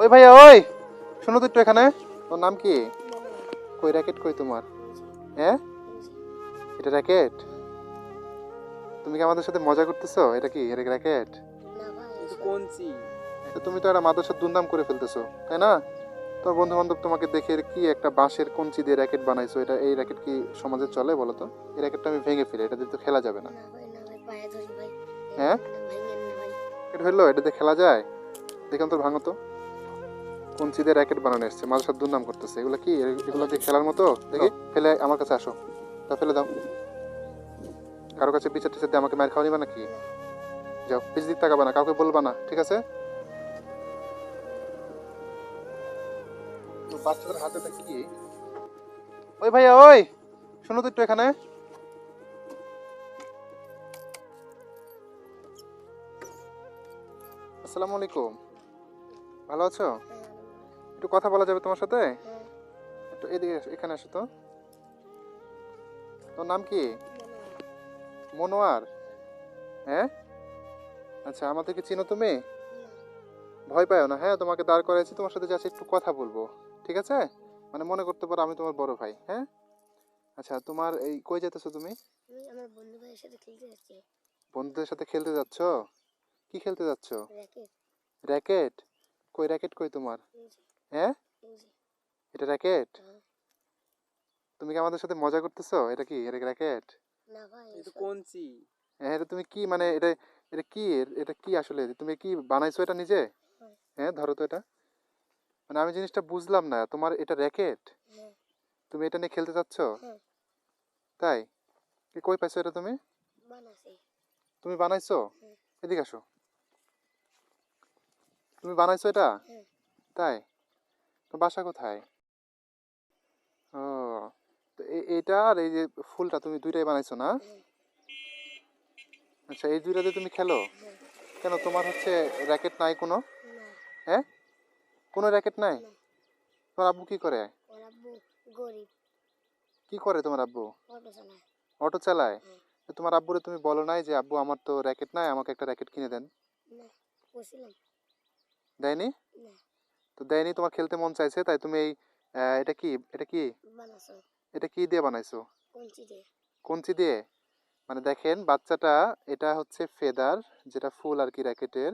ওই ভাইয়া ওই! শোনো তো একটু এখানে। তোর নাম কি? কই র্যাকেট কই তোমার? হ্যাঁ? এটা র্যাকেট তুমি কি আমাদের সাথে মজা করতেছো? এটা কি? এটা র্যাকেট তুমি তো একটা মাদ্রাসার দুর্নাম করে ফেলতেছো তাই না? তোর বন্ধু বান্ধব তোমাকে দেখে কি একটা বাঁশের কঞ্চি দিয়ে র্যাকেট বানাইছো? এটা এই র্যাকেট কি সমাজে চলে বলো তো? এই র্যাকেটটা আমি ভেঙে ফেলি এটা দিয়ে তো খেলা যাবে না। হ্যাঁ? এটা হইল? এটা দিয়ে খেলা যায়? দেখুন তো ভাঙো তো। কঞ্চি দিয়ে র্যাকেট বানানো এসছে মাদ্রাসার দুর্নাম করতেছে। এগুলো কি? এগুলো দিয়ে খেলার মতো? দেখি ফেলে আমার কাছে আসো। তা ফেলে দাও। কারও কাছে বিচার টিচার দিয়ে আমাকে মায়ের খাওয়া নিবা নাকি? যাও পিছ দিক তাকাবা না কাউকে বলবা না ঠিক আছে? বাচ্চাদের হাতে কি? ওই ভাইয়া ওই! শোনো তো একটু এখানে। আসসালামু আলাইকুম। ভালো আছো? একটু কথা বলা যাবে তোমার সাথে? একটু এদিকে এখানে আসো তো। তোর নাম কি? মনোয়ার? হ্যাঁ? আচ্ছা আমাদেরকে চিনো তুমি? ভয় পাও না হ্যাঁ? তোমাকে দাঁড় করাইছি তোমার সাথে যাচ্ছি একটু কথা বলব। ঠিক আছে? মানে মনে করতে পারো আমি তোমার বড় ভাই হ্যাঁ? আচ্ছা তোমার এই কই যেতেছো তুমি? আমার বন্ধু ভাইয়ের সাথে খেলতে যাচ্ছি। বন্ধুদের সাথে খেলতে যাচ্ছ? কি খেলতে যাচ্ছ? র্যাকেট। র্যাকেট? কই র্যাকেট কই তোমার? হ্যাঁ? এটা র্যাকেট। তুমি কি আমাদের সাথে মজা করতেছো? এটা কি? এটা র্যাকেট না ভাই হ্যাঁ এটা তুমি কি মানে এটা এটা কি? এটা কি আসলে? তুমি কি বানাইছো এটা নিজে? হ্যাঁ। হ্যাঁ ধরো তো এটা। মানে আমি জিনিসটা বুঝলাম না। তোমার এটা র্যাকেট তুমি এটা নিয়ে খেলতে চাচ্ছ? হ্যাঁ। তাই? কই পাইছো এটা তুমি? তুমি বানাইছো? হ্যাঁ। এদিকে আসো। তুমি বানাইছো এটা। তাই? বাসা কোথায়? ও তো এটা আর এই যে ফুলটা তুমি দুইটাই বানাইছো না? হ্যাঁ। আচ্ছা এই দুইটাতে তুমি খেলো? হ্যাঁ। কেন তোমার হচ্ছে র্যাকেট নাই কোনো? না। কোনো র্যাকেট নাই? তোমার আব্বু কি করে? কি করে তোমার আব্বু? অটো চালায়। হ্যাঁ। তোমার আব্বুরে তুমি বলো নাই যে আব্বু আমার তো র্যাকেট নাই আমাকে একটা র্যাকেট কিনে দেন। দেয়নি? না। তো দেয়নি তোমার খেলতে মন চাইছে তাই তুমি এই এটা কি এটা কি? এটা কি দিয়ে বানাইছো? কঞ্চি দিয়ে। মানে দেখেন বাচ্চাটা এটা হচ্ছে ফেদার যেটা ফুল আর কি র্যাকেটের।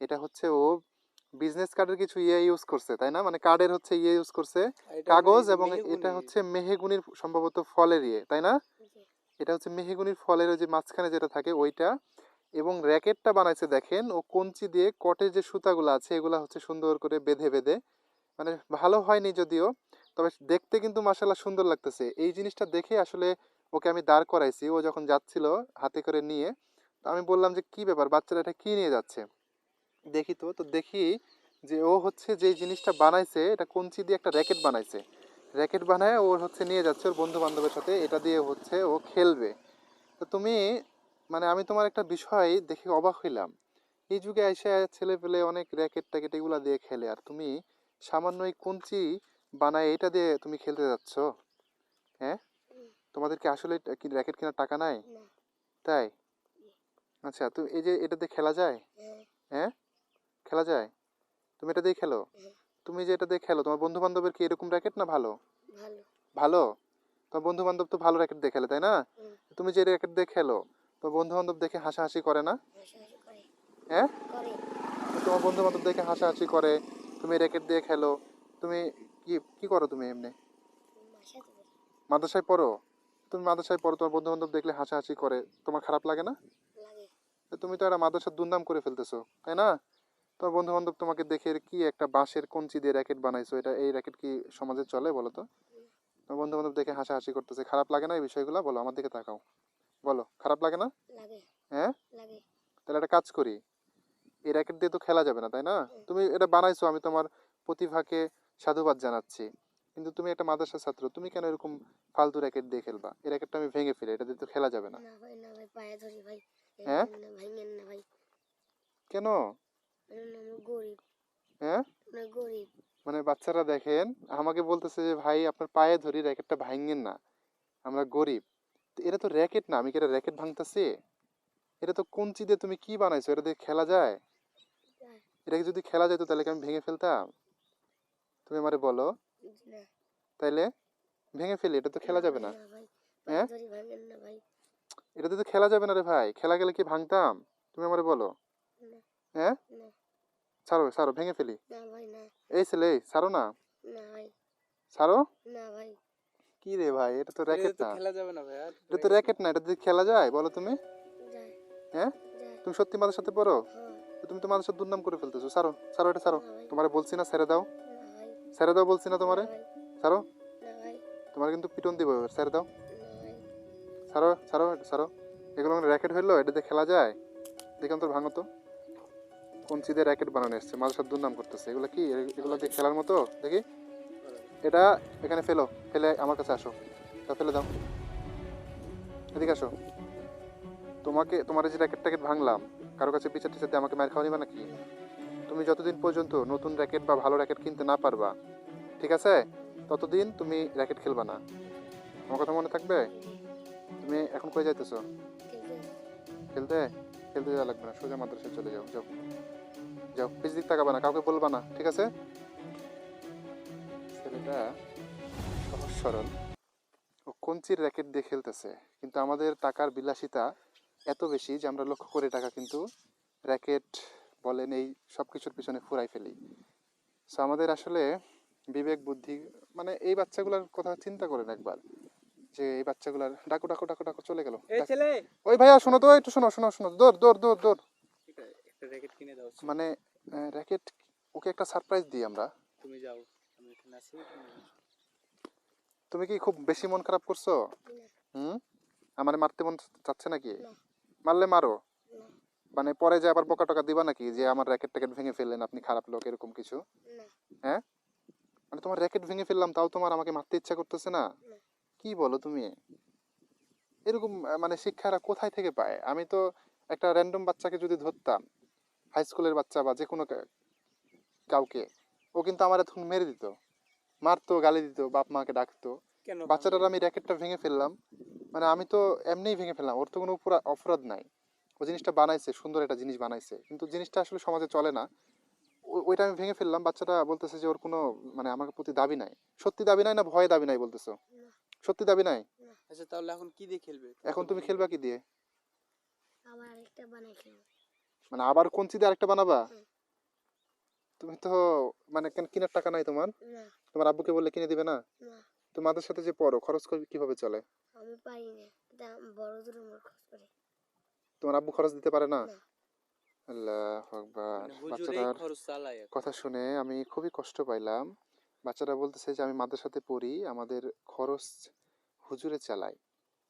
এটা হচ্ছে ও বিজনেস কার্ডের কিছু ইয়ে ইউজ করছে তাই না? মানে কার্ডের হচ্ছে ইয়ে ইউজ করছে। কাগজ এবং এটা হচ্ছে মেহেগুনির সম্ভবত ফলের ইয়ে তাই না? এটা হচ্ছে মেহেগুনির ফলের ওই যে মাঝখানে যেটা থাকে ওইটা এবং র্যাকেটটা বানাইছে দেখেন, ও কঞ্চি দিয়ে কটের যে সুতাগুলো আছে, এগুলো হচ্ছে সুন্দর করে বেঁধে বেঁধে মানে ভালো হয়নি যদিও, তবে দেখতে কিন্তু মাসাল্লাহ সুন্দর লাগতেছে। এই জিনিসটা দেখে আসলে ওকে আমি দাঁড় করাইছি, ও যখন যাচ্ছিল হাতে করে নিয়ে, তো আমি বললাম যে, কি ব্যাপার, বাচ্চারা এটা কি নিয়ে যাচ্ছে? দেখি তো তো দেখি যে ও হচ্ছে যে জিনিসটা বানাইছে, এটা কঞ্চি দিয়ে একটা র্যাকেট বানাইছে। র্যাকেট বানায় ওর হচ্ছে নিয়ে যাচ্ছে ওর বন্ধু বান্ধবের সাথে, এটা দিয়ে হচ্ছে ও খেলবে। তো তুমি মানে আমি তোমার একটা বিষয় দেখে অবাক হইলাম। এই যুগে এসে ছেলে পেলে অনেক র্যাকেট ট্যাকেট এগুলা দিয়ে খেলে আর তুমি সামান্য এই কঞ্চি বানায় এটা দিয়ে তুমি খেলতে যাচ্ছ? হ্যাঁ। তোমাদের কি আসলে কি র্যাকেট কেনার টাকা নাই? তাই? আচ্ছা তুমি এই যে এটা দিয়ে খেলা যায়? হ্যাঁ। হ্যাঁ? খেলা যায়? তুমি এটা দিয়ে খেলো? হ্যাঁ। তুমি যে এটা দিয়ে খেলো তোমার বন্ধু বান্ধবের কি এরকম র্যাকেট না ভালো? ভালো। ভালো? তোমার বন্ধু বান্ধব তো ভালো র্যাকেট দিয়ে খেলে তাই না? তুমি যে র্যাকেট দিয়ে খেলো তোমার বন্ধু বান্ধব দেখে হাসাহাসি করে না? হ্যাঁ? তোমার বন্ধু বান্ধব দেখে হাসাহাসি করে তুমি র্যাকেট দিয়ে খেলো তুমি কি কি করো তুমি এমনি? মাদ্রাসায় পড়ো? তুমি মাদ্রাসায় পড়ো তোমার বন্ধু বান্ধব দেখলে হাসাহাসি করে তোমার খারাপ লাগে না? লাগে। তো তুমি তো একটা মাদ্রাসার দুর্নাম করে ফেলতেছো তাই না? তোমার বন্ধু বান্ধব তোমাকে দেখে কি একটা বাঁশের কঞ্চি দিয়ে র্যাকেট বানাইছো এটা এই র্যাকেট কি সমাজে চলে বলো তো? তোমার বন্ধু বান্ধব দেখে হাসাহাসি করতেছে খারাপ লাগে না এই বিষয়গুলো? বলো আমার দিকে তাকাও। বলো খারাপ লাগে না? হ্যাঁ? তাহলে একটা কাজ করি। এই র্যাকেট দিয়ে তো খেলা যাবে না তাই না? তুমি এটা বানাইছো আমি তোমার প্রতিভাকে সাধুবাদ জানাচ্ছি। কিন্তু তুমি একটা মাদ্রাসার ছাত্র তুমি কেন এরকম ফালতু র্যাকেট দিয়ে খেলবা? এই র্যাকেটটা আমি ভেঙে ফেলি এটা দিয়ে তো খেলা যাবে না। হ্যাঁ? কেন? হ্যাঁ? মানে বাচ্চারা দেখেন আমাকে বলতেছে যে ভাই আপনার পায়ে ধরি র্যাকেটটা ভাঙেন না। আমরা গরিব। এটা তো র্যাকেট না আমি কি এটা র্যাকেট ভাঙতেছি। এটা তো কঞ্চি দিয়ে তুমি কি বানাইছো? এটা দিয়ে খেলা যায়? যায়। এটাকে যদি খেলা যেত তাহলে কি আমি ভেঙে ফেলতাম? তুমি আমারে বলো। তাইলে? ভেঙে ফেলি এটা তো খেলা যাবে না। হ্যাঁ? পায়ে ধরি ভাঙেন না ভাই। এটা তো খেলা যাবে না রে ভাই খেলা গেলে কি ভাঙতাম? তুমি আমারে বলো। হ্যাঁ? ছাড়ো ছাড়ো ভেঙে ফেলি। না ভাই না। এই ছেলে ছাড়ো না। ছাড়ো? না ভাই। কি রে ভাই? এটা তো র্যাকেট না। খেলা যাবে না ভাইয়া এটা তো র্যাকেট না এটা দিয়ে খেলা যায়? বলো তুমি। যায়। হ্যাঁ? তুমি সত্যি মাদের সাথে পড়ো? হ্যাঁ। তুমি তো মাদের সাথে দুর্নাম করে ফেলতেছো। ছাড়ো ছাড়ো এটা ভাই। তোমারে বলছি না ছেড়ে দাও। ছেড়ে দাও বলছি না তোমারে। ভাই। ভাই। তোমার কিন্তু পিটন দিব এবার ছেড়ে দাও। ভাই। ছাড়ো এটা ছাড়ো। এগুলো র্যাকেট হইল এটা দিয়ে খেলা যায়? দেখুন তোর ভাঙো তো। কোন চিদের র্যাকেট বানানো এসছে? মাঝে সাথে দুর্নাম করতেছে। এগুলো কি? এগুলো দিয়ে খেলার মতো? দেখি। এটা এখানে ফেলো ফেলে আমার কাছে আসো। তা ফেলে দাও। এদিকে আসো। তোমাকে তোমার যে র্যাকেট ট্যাকেট ভাঙলাম কারও কাছে বিচার টিচার দিয়ে আমাকে মার খাওয়া নিবা নাকি? তুমি যতদিন পর্যন্ত নতুন র্যাকেট বা ভালো র্যাকেট কিনতে না পারবা ঠিক আছে? ততদিন তুমি র্যাকেট খেলবা না। আমার কথা মনে থাকবে? তুমি এখন কই যাইতেছো? খেলতে খেলতে? যাওয়া লাগবে না সোজা মাদ্রাসায় চলে যাও যাও। যাও পিছ দিক তাকাবে না কাউকে বলবা না ঠিক আছে? ছেলেটা সহজ সরল ও কঞ্চির র্যাকেট দিয়ে খেলতেছে কিন্তু আমাদের টাকার বিলাসিতা এত বেশি যে আমরা লক্ষ্য করে টাকা কিন্তু র্যাকেট বলেন এই সব কিছুর পিছনে ফুরাই ফেলি। সো আমাদের আসলে বিবেক বুদ্ধি মানে এই বাচ্চাগুলোর কথা চিন্তা করেন একবার যে এই বাচ্চাগুলার ডাকো ডাকো ডাকো ডাকো চলে গেল। ওই ভাইয়া শোনো তো একটু শোনো শোনো শোনো দৌড় দৌড় দৌড় দৌড়। মানে র্যাকেট ওকে একটা সারপ্রাইজ দিই আমরা। তুমি যাও। তুমি কি খুব বেশি মন খারাপ করছ? হুম? আমারে মারতে মন চাচ্ছে নাকি? মারলে মারো। মানে পরে যে আবার বোকা টকা দিবা নাকি যে আমার র্যাকেট ট্যাকেট ভেঙে ফেললেন আপনি খারাপ লোক এরকম কিছু? হ্যাঁ? মানে তোমার র্যাকেট ভেঙে ফেললাম তাও তোমার আমাকে মারতে ইচ্ছা করতেছে না? না। কি বলো তুমি? এরকম মানে শিক্ষারা কোথায় থেকে পায়? আমি তো একটা র্যান্ডম বাচ্চাকে যদি ধরতাম হাই স্কুলের বাচ্চা বা যে কোনো কাউকে ও কিন্তু আমার এখন মেরে দিত। মারতো গালি দিত বাপ মাকে ডাকতো। বাচ্চাটার আমি র্যাকেটটা ভেঙে ফেললাম। মানে আমি তো এমনিই ভেঙে ফেললাম। ওর তো কোনো অপরাধ নাই। ও জিনিসটা বানাইছে সুন্দর একটা জিনিস বানাইছে। কিন্তু জিনিসটা আসলে সমাজে চলে না। ওইটা আমি ভেঙে ফেললাম। বাচ্চাটা বলতেছে যে ওর কোনো মানে আমার প্রতি দাবি নাই। সত্যি দাবি নাই না ভয়ে দাবি নাই বলতেছো? সত্যি দাবি নাই? আচ্ছা তাহলে এখন কি দিয়ে খেলবে? এখন তুমি খেলবা কি দিয়ে? আবার আরেকটা বানাই খেলব। মানে আবার কোন দিয়ে আরেকটা বানাবা। তুমি তো মানে কেন কেনার টাকা নাই তোমার? না। তোমার আব্বুকে বললে কিনে দিবে না? না। তোমাদের সাথে যে পড়ো খরচ করবে কীভাবে চলে? আমি পারি না। এটা বড় দূর খরচ করে। তোমার আব্বু খরচ দিতে পারে না। আল্লাহ আকবার। মানে বাচ্চাটার চালায়। কথা শুনে আমি খুবই কষ্ট পাইলাম। বাচ্চারা বলতেছে যে আমি মাদ্রাসাতে পড়ি আমাদের খরচ হুজুরে চালাই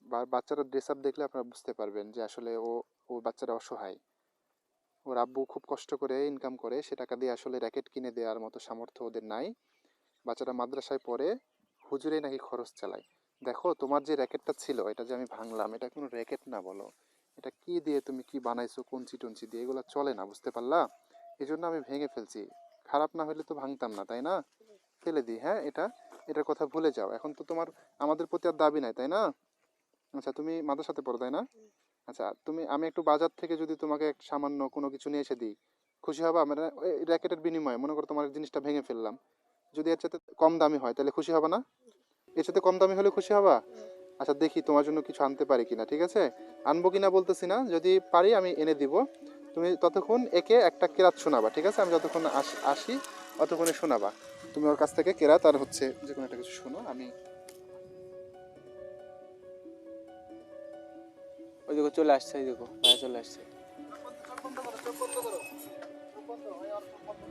বা বাচ্চারা ড্রেস আপ দেখলে আপনারা বুঝতে পারবেন যে আসলে ও ও বাচ্চারা অসহায়। ওর আব্বু খুব কষ্ট করে ইনকাম করে, সে টাকা দিয়ে আসলে র্যাকেট কিনে দেওয়ার মতো সামর্থ্য ওদের নাই। বাচ্চারা মাদ্রাসায় পড়ে হুজুরে নাকি খরচ চালায়। দেখো, তোমার যে র্যাকেটটা ছিল, এটা যে আমি ভাঙলাম, এটা কোনো র্যাকেট না বলো। এটা কি দিয়ে তুমি কি বানাইছো, কঞ্চি টঞ্চি দিয়ে, এগুলো চলে না, বুঝতে পারলা? এই জন্য আমি ভেঙে ফেলছি। খারাপ না হলে তো ভাঙতাম না, তাই না? ফেলে দিই হ্যাঁ এটা, এটার কথা ভুলে যাও। এখন তো তোমার, আমাদের প্রতি আর দাবি নাই, তাই না? আচ্ছা তুমি মাদ্রাসাতে পড়ো, তাই না? আচ্ছা তুমি, আমি একটু বাজার থেকে যদি তোমাকে সামান্য কোনো কিছু নিয়ে এসে দিই, খুশি হবা? মানে র্যাকেটের বিনিময়ে, মনে করো তোমার জিনিসটা ভেঙে ফেললাম। যদি এর সাথে কম দামি হয়, তাহলে খুশি হবা না? এর সাথে কম দামি হলে খুশি হবা? আচ্ছা দেখি তোমার জন্য কিছু আনতে পারি কিনা, ঠিক আছে? আনব কিনা বলতেছি না, যদি পারি আমি এনে দিব। তুমি ততক্ষণ একে একটা কেরাত শোনাবা, ঠিক আছে? আমি যতক্ষণ আস- ততক্ষণে শোনাবা। তুমি ওর কাছ থেকে কেরাত আর হচ্ছে যে কোনো একটা কিছু শোনো, আমি ওই দেখো চলে আসছে ওই দেখো ভাইয়া চলে আসছে।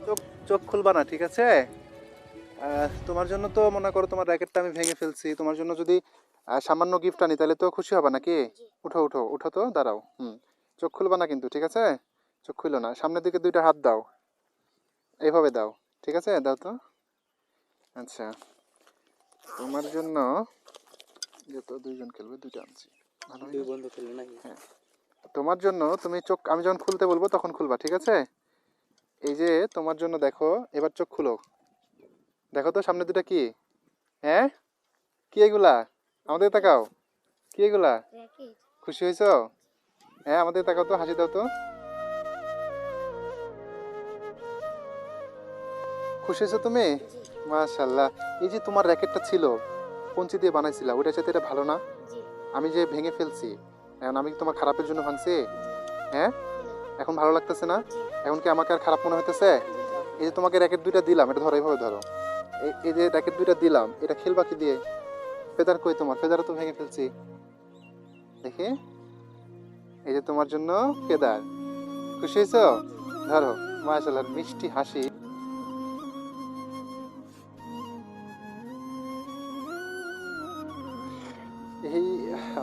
চোখ চোখ খুলবা না ঠিক আছে? তোমার জন্য তো মনে করো তোমার র্যাকেটটা আমি ভেঙে ফেলছি। তোমার জন্য যদি সামান্য গিফট আনি তাহলে তো খুশি হবে নাকি? উঠো উঠো উঠো তো দাঁড়াও হুম। চোখ খুলবা না কিন্তু ঠিক আছে? চোখ খুলো না। সামনের দিকে দুইটা হাত দাও। এইভাবে দাও ঠিক আছে? দাও তো। আচ্ছা। তোমার জন্য যত দুইজন খেলবে দুইটা আনছি। ভালো বন্ধু নাকি? তোমার জন্য তুমি চোখ আমি যখন খুলতে বলব তখন খুলবা ঠিক আছে? এই যে তোমার জন্য দেখো এবার চোখ খুলো। দেখো তো সামনে দুটা কি? হ্যাঁ? কি এগুলা? আমাদের তাকাও। কি এগুলা? খুশি হয়েছো? হ্যাঁ আমাদের তাকাও তো হাসি দাও তো। খুশি হয়েছো তুমি? মাশাল্লাহ এই যে তোমার র্যাকেটটা ছিল কঞ্চি দিয়ে বানাইছিলা ওইটার সাথে এটা ভালো না? জি। আমি যে ভেঙে ফেলছি, এখন আমি তোমার খারাপের জন্য ভাঙছি? হ্যাঁ? এখন ভালো লাগতেছে না? এখন কি আমাকে আর খারাপ মনে হইতেছে? এই যে তোমাকে র্যাকেট দুইটা দিলাম, এটা ধরো, এইভাবে ধরো। এই- এই যে র্যাকেট দুইটা দিলাম, এটা খেলবা কি দিয়ে? ফেদার কই তোমার? ফেদারও তো ভেঙে ফেলছি। দেখি। এই যে তোমার জন্য ফেদার। খুশি হয়েছো? ধরো মাশাল্লাহ মিষ্টি হাসি। এই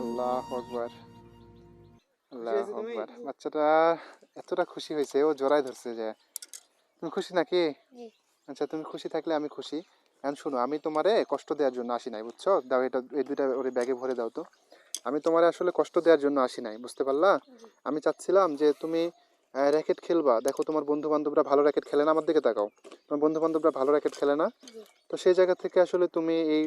আল্লাহ আকবার। আল্লাহ আকবার। বাচ্চাটা এতটা খুশি হয়েছে ও জড়াই ধরছে যে তুমি খুশি নাকি? আচ্ছা তুমি খুশি থাকলে আমি খুশি। এখন শোনো আমি তোমারে কষ্ট দেওয়ার জন্য আসি নাই বুঝছ? দাও এটা এই দুইটা ওর ব্যাগে ভরে দাও তো। আমি তোমারে আসলে কষ্ট দেওয়ার জন্য আসি নাই বুঝতে পারলা? আমি চাচ্ছিলাম যে তুমি র্যাকেট খেলবা। দেখো তোমার বন্ধু বান্ধবরা ভালো র্যাকেট খেলে না? আমার দিকে তাকাও। তোমার বন্ধু বান্ধবরা ভালো র্যাকেট খেলে না? তো সেই জায়গা থেকে আসলে তুমি এই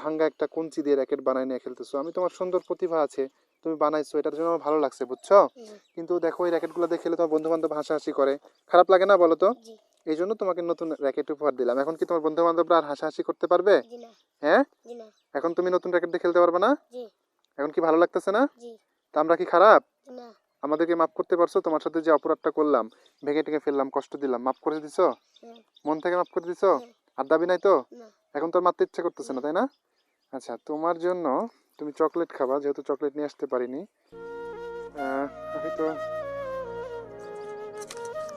ভাঙ্গা একটা কঞ্চি দিয়ে র্যাকেট বানায় নিয়ে খেলতেছো। আমি তোমার সুন্দর প্রতিভা আছে তুমি বানাইছো এটার জন্য আমার ভালো লাগছে বুঝছ? কিন্তু দেখো এই র্যাকেটগুলো দিয়ে খেলে তোমার বন্ধু বান্ধব হাসাহাসি করে। খারাপ লাগে না বলো তো? এই জন্য তোমাকে নতুন র্যাকেট উপহার দিলাম। এখন কি তোমার বন্ধু বান্ধবরা আর হাসাহাসি করতে পারবে? হ্যাঁ? এখন তুমি নতুন র্যাকেট দিয়ে খেলতে পারবে না? এখন কি ভালো লাগতেছে না? তা আমরা কি খারাপ? আমাদেরকে মাফ করতে পারছ? তোমার সাথে যে অপরাধটা করলাম ভেঙে টেঙে ফেললাম কষ্ট দিলাম মাফ করে দিছো? মন থেকে মাফ করে দিছো। আর দাবি নাই তো? এখন তোর মারতে ইচ্ছা করতেছে না তাই না? আচ্ছা তোমার জন্য তুমি চকলেট খাবা যেহেতু চকলেট নিয়ে আসতে পারিনি। হয়তো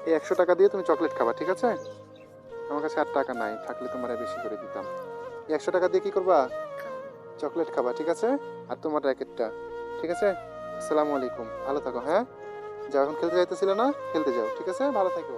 এই একশো টাকা দিয়ে তুমি চকলেট খাবা ঠিক আছে? আমার কাছে আর টাকা নাই থাকলে তোমার বেশি করে দিতাম। এই একশো টাকা দিয়ে কি করবা? চকলেট খাবা ঠিক আছে? আর তোমার র্যাকেটটা ঠিক আছে? আসসালামু আলাইকুম ভালো থাকো হ্যাঁ? যাও এখন খেলতে যাইতেছিলে না? খেলতে যাও ঠিক আছে? ভালো থাকো।